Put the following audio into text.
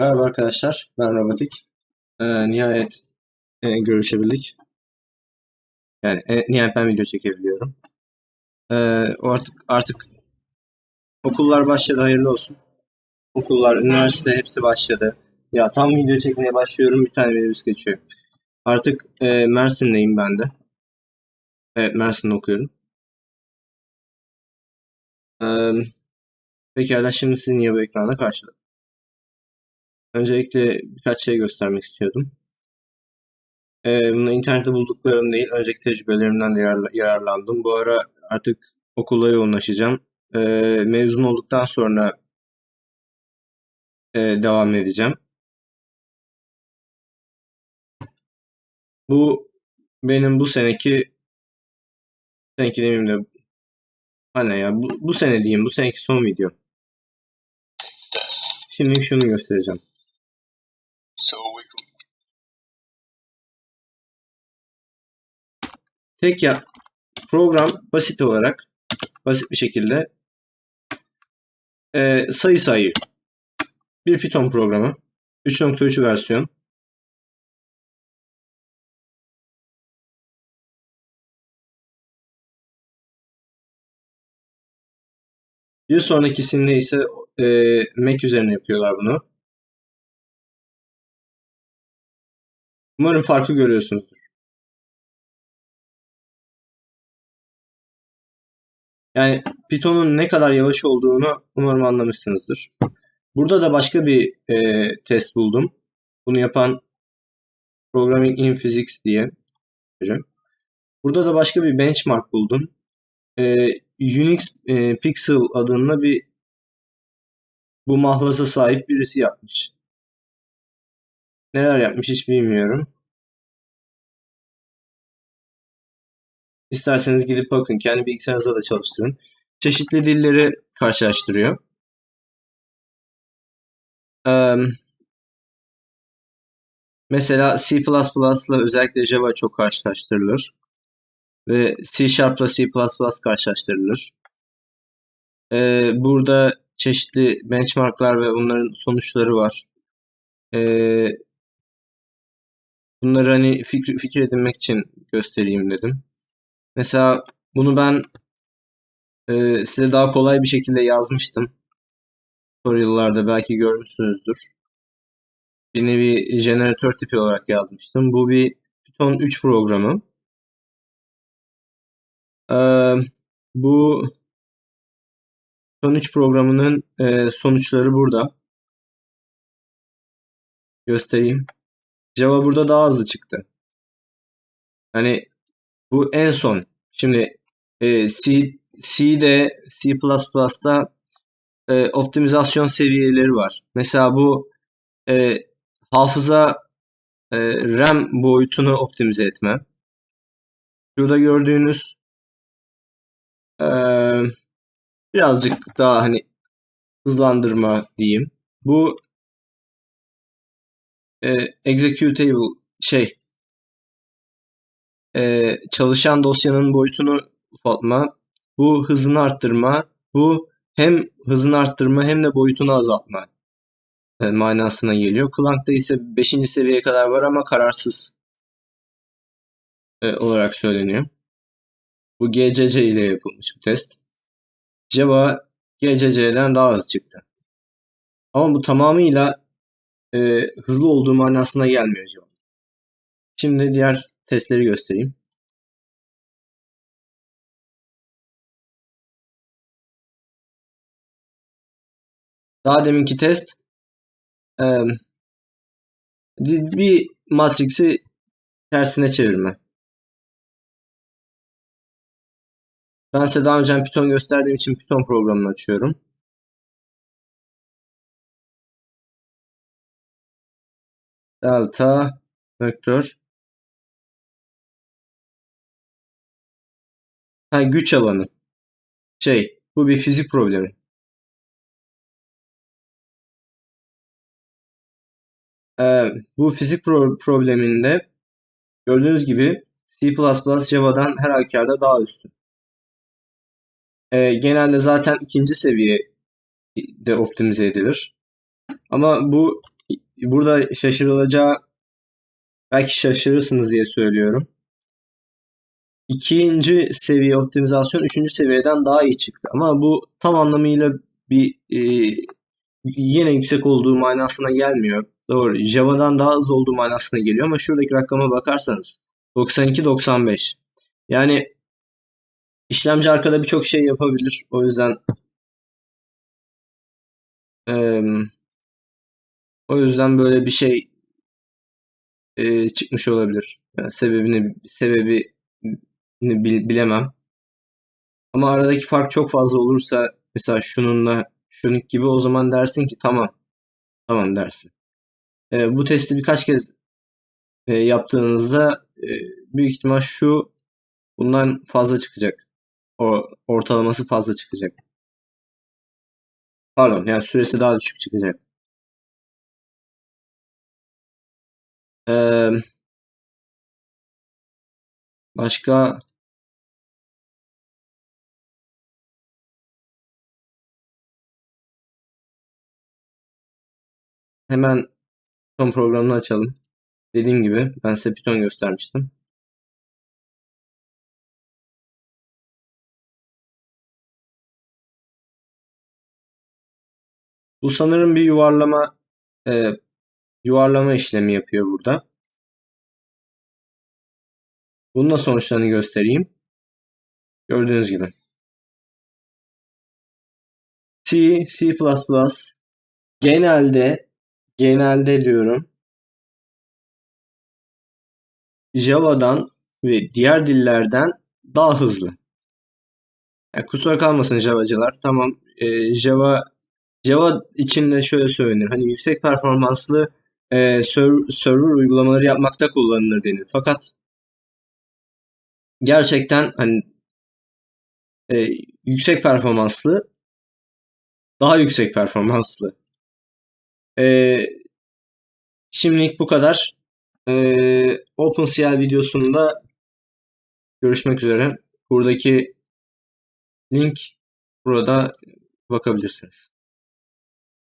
Merhaba arkadaşlar, ben Robotik. Ee, nihayet e, görüşebildik. Yani e, nihayet ben video çekebiliyorum. Ee, artık artık okullar başladı, hayırlı olsun. Okullar, üniversite hepsi başladı. Ya tam video çekmeye başlıyorum, bir tane virüs geçiyor. Artık e, Mersin'deyim ben de. Evet, Mersin'de okuyorum. Ee, pekala şimdi sizi niye bu ekranda karşıladım? Öncelikle birkaç şey göstermek istiyordum. Ee, bunu internette bulduklarım değil, önceki tecrübelerimden de yararla- yararlandım. Bu ara artık okula yoğunlaşacağım. Ee, mezun olduktan sonra e, devam edeceğim. Bu benim bu seneki seneki demeyeyim de hani ya bu, bu sene diyeyim bu seneki son video. Şimdi şunu göstereceğim. Can Tek ya program basit olarak basit bir şekilde e, sayı sayıyor. Bir Python programı 3.3 versiyon. Bir sonrakisinde ise e, Mac üzerine yapıyorlar bunu. Umarım farkı görüyorsunuzdur. Yani Python'un ne kadar yavaş olduğunu umarım anlamışsınızdır. Burada da başka bir e, test buldum. Bunu yapan Programming in Physics diye. Burada da başka bir benchmark buldum. E, Unix e, Pixel adında bir bu mahlasa sahip birisi yapmış. Neler yapmış hiç bilmiyorum. İsterseniz gidip bakın. Kendi bilgisayarınızda da çalıştırın. Çeşitli dilleri karşılaştırıyor. Eee, mesela C++ ile özellikle Java çok karşılaştırılır. Ve C Sharp ile C++ karşılaştırılır. Eee, burada çeşitli benchmarklar ve onların sonuçları var. Eee, bunları hani fikir, fikir edinmek için göstereyim dedim. Mesela bunu ben e, size daha kolay bir şekilde yazmıştım. Tutorial'larda belki görmüşsünüzdür. Bir nevi jeneratör tipi olarak yazmıştım. Bu bir Python 3 programı. Ee, bu Python 3 programının e, sonuçları burada. Göstereyim. Java burada daha hızlı çıktı. Hani bu en son. Şimdi e, C, C'de, C++'da e, optimizasyon seviyeleri var. Mesela bu e, hafıza e, RAM boyutunu optimize etme. Şurada gördüğünüz e, birazcık daha hani hızlandırma diyeyim. Bu e, executable şey e, çalışan dosyanın boyutunu ufaltma, bu hızını arttırma, bu hem hızını arttırma hem de boyutunu azaltma e, manasına geliyor. Clank'ta ise 5. seviyeye kadar var ama kararsız e, olarak söyleniyor. Bu GCC ile yapılmış bir test. Java GCC'den daha hızlı çıktı. Ama bu tamamıyla e, hızlı olduğu manasına gelmiyor Java. Şimdi diğer testleri göstereyim. Daha deminki test e, bir matrix'i tersine çevirme. Ben size daha önce Python gösterdiğim için Python programını açıyorum. Delta vektör Ha, güç alanı. Şey, bu bir fizik problemi. Ee, bu fizik pro- probleminde gördüğünüz gibi C++ Java'dan her halükarda daha üstün. Ee, genelde zaten ikinci seviyede optimize edilir. Ama bu burada şaşırılacağı belki şaşırırsınız diye söylüyorum. İkinci seviye optimizasyon üçüncü seviyeden daha iyi çıktı. Ama bu tam anlamıyla bir e, yine yüksek olduğu manasına gelmiyor. Doğru. Java'dan daha hızlı olduğu manasına geliyor ama şuradaki rakama bakarsanız 92-95. Yani işlemci arkada birçok şey yapabilir. O yüzden o yüzden böyle bir şey eee, çıkmış olabilir. Yani sebebini sebebi bil- bilemem. Ama aradaki fark çok fazla olursa mesela şununla şunun gibi o zaman dersin ki tamam. Tamam dersin. Ee, bu testi birkaç kez e, yaptığınızda e, büyük ihtimal şu bundan fazla çıkacak. O ortalaması fazla çıkacak. Pardon yani süresi daha düşük çıkacak. Ee, başka hemen Python programını açalım. Dediğim gibi ben size Python göstermiştim. Bu sanırım bir yuvarlama e, yuvarlama işlemi yapıyor burada. Bunun da sonuçlarını göstereyim. Gördüğünüz gibi. C, C++ genelde genelde diyorum Java'dan ve diğer dillerden daha hızlı. Yani kusura kalmasın Java'cılar. Tamam e, Java Java içinde şöyle söylenir. Hani yüksek performanslı e, serv- server uygulamaları yapmakta kullanılır denir. Fakat gerçekten hani e, yüksek performanslı daha yüksek performanslı. E, şimdilik bu kadar. E, OpenCL videosunda görüşmek üzere. Buradaki link burada bakabilirsiniz.